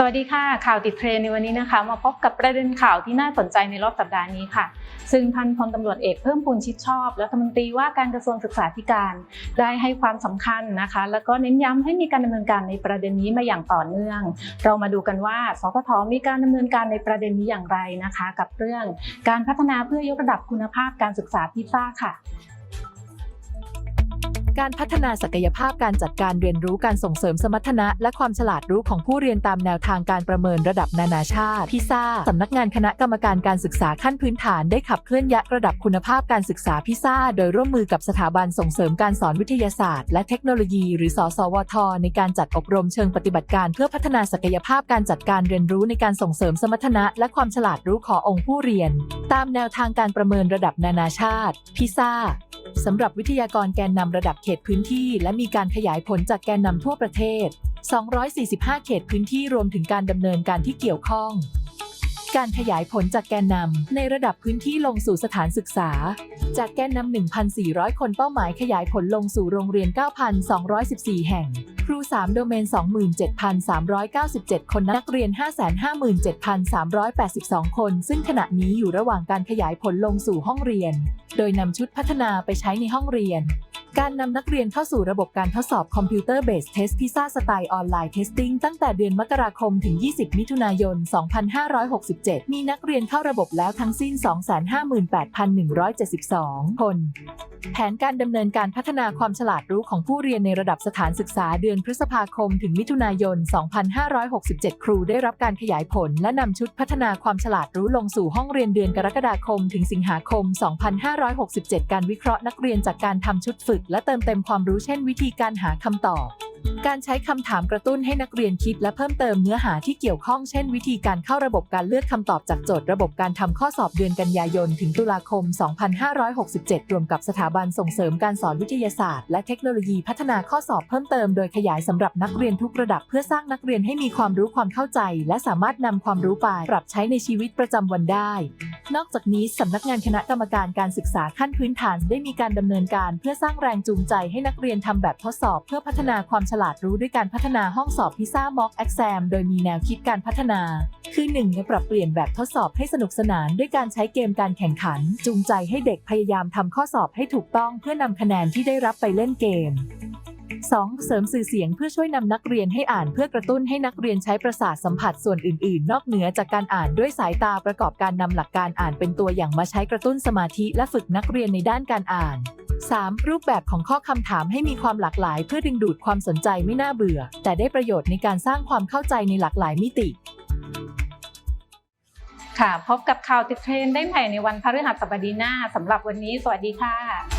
สวัสดีค่ะ ข่าวติดเทรนในวันนี้นะคะ มาพบกับประเด็นข่าวที่น่าสนใจในรอบสัปดาห์นี้ค่ะ ซึ่งพันพลตำรวจเอกเพิ่มพูนชิดชอบรัฐมนตรีว่าการกระทรวงศึกษาธิการ ได้ให้ความสำคัญนะคะ แล้วก็เน้นย้ำให้มีการดำเนินการในประเด็นนี้มาอย่างต่อเนื่อง เรามาดูกันว่าสพทมีการดำเนินการในประเด็นนี้อย่างไรนะคะ กับเรื่องการพัฒนาเพื่อยกระดับคุณภาพการศึกษาพิซซ่าค่ะ การพัฒนาศักยภาพการจัดการเรียนรู้การส่งเสริมสมรรถนะ และความฉลาดรู้ของผู้เรียนตามแนวทางการประเมินระดับนานาชาติพิซ่าสำนักงานคณะกรรมการการศึกษาขั้นพื้นฐานได้ขับเคลื่อนยักระดับคุณภาพการศึกษาพิซ่าโดยร่วมมือกับสถาบันส่งเสริมการสอนวิทยาศาสตร์ และเทคโนโลยี หรือสสวท ในการจัดอบรมเชิงปฏิบัติการ เพื่อพัฒนาศักยภาพการจัดการเรียนรู้ในการส่งเสริมสมรรถนะ และความฉลาดรู้ขององค์ผู้เรียน ตามแนวทางการประเมินระดับนานาชาติพิซ่า สำหรับวิทยากรแกนนำระดับเขตพื้นที่ และมีการขยายผลจากแกนนำทั่วประเทศ 245 เขตพื้นที่รวมถึงการดำเนินการที่เกี่ยวข้อง การขยายผลจากแกนนำในระดับพื้นที่ลงสู่สถานศึกษา จากแกนนำ 1,400 คนเป้าหมายขยายผลลงสู่โรงเรียน 9,214 แห่ง ครู 3 โดเมน 27,397 คนนักเรียน 557,382 คน ซึ่งขณะนี้อยู่ระหว่างการขยายผลลงสู่ห้องเรียน โดยนำชุดพัฒนาไปใช้ในห้องเรียน การนำนักเรียนเข้าสู่ระบบการทดสอบคอมพิวเตอร์เบสเทสพิซ่าสไตล์ออนไลน์เทสติ้งตั้งแต่เดือนมกราคมถึง 20 มิถุนายน 2567 มีนักเรียนเข้าระบบแล้วทั้งสิ้น 258,172 คน แผนการดำเนินการพัฒนาความฉลาดรู้ของผู้เรียนในระดับสถานศึกษาเดือนพฤษภาคม ถึงมิถุนายน 2567 ครูได้รับการขยายผล และนำชุดพัฒนาความฉลาดรู้ลงสู่ห้องเรียนเดือนกรกฎาคม ถึงสิงหาคม 2567 การวิเคราะห์นักเรียนจากการทำชุดฝึกและเติมเต็มความรู้เช่นวิธีการหาคำตอบ การใช้คำถามกระตุ้นให้นักเรียนคิดและเพิ่มเติมเนื้อหาที่เกี่ยวข้องเช่น วิธีการเข้าระบบการเลือกคำตอบจากโจทย์ระบบการทำข้อสอบเดือนกันยายน ถึงตุลาคม 2567 รวมกับสถาบันส่งเสริมการสอนวิทยาศาสตร์ และเทคโนโลยีพัฒนาข้อสอบเพิ่มเติมโดยขยายสำหรับนักเรียนทุกระดับเพื่อสร้างนักเรียนให้มีความรู้ความเข้าใจ และสามารถนำความรู้ไปปรับใช้ในชีวิตประจำวันได้ นอกจากนี้สำนักงานคณะกรรมการการศึกษาขั้นพื้นฐานได้มีการดำเนินการเพื่อสร้างแรงจูงใจให้นักเรียนทำแบบทดสอบ เพื่อพัฒนาความฉลาดรู้ด้วยการพัฒนาห้องสอบพิซ่าม็อกแอ็กซมโดยมีแนวคิดการพัฒนา คือ1ในปรับเปลี่ยนแบบทดสอบให้สนุกสนานด้วยการใช้เกมการแข่งขัน จูงใจให้เด็กพยายามทำข้อสอบให้ถูกต้องเพื่อนำคะแนนที่ได้รับไปเล่นเกม 2. เสริมสื่อเสียงเพื่อช่วยนำนักเรียนให้อ่านเพื่อกระตุ้นให้นักเรียนใช้ประสาทสัมผัสส่วนอื่น ๆ นอกเหนือจากการอ่านด้วยสายตาประกอบการนำหลักการอ่านเป็นตัวอย่างมาใช้กระตุ้นสมาธิและฝึกนักเรียนในด้านการอ่าน 3. รูปแบบของข้อคำถามให้มีความหลากหลาย เพื่อดึงดูดความสนใจไม่น่าเบื่อ แต่ได้ประโยชน์ในการสร้างความเข้าใจในหลากหลายมิติ ค่ะ พบกับข่าวติดเทรนได้ใหม่ในวันพฤหัสบดีหน้าสำหรับวันนี้ สวัสดีค่ะ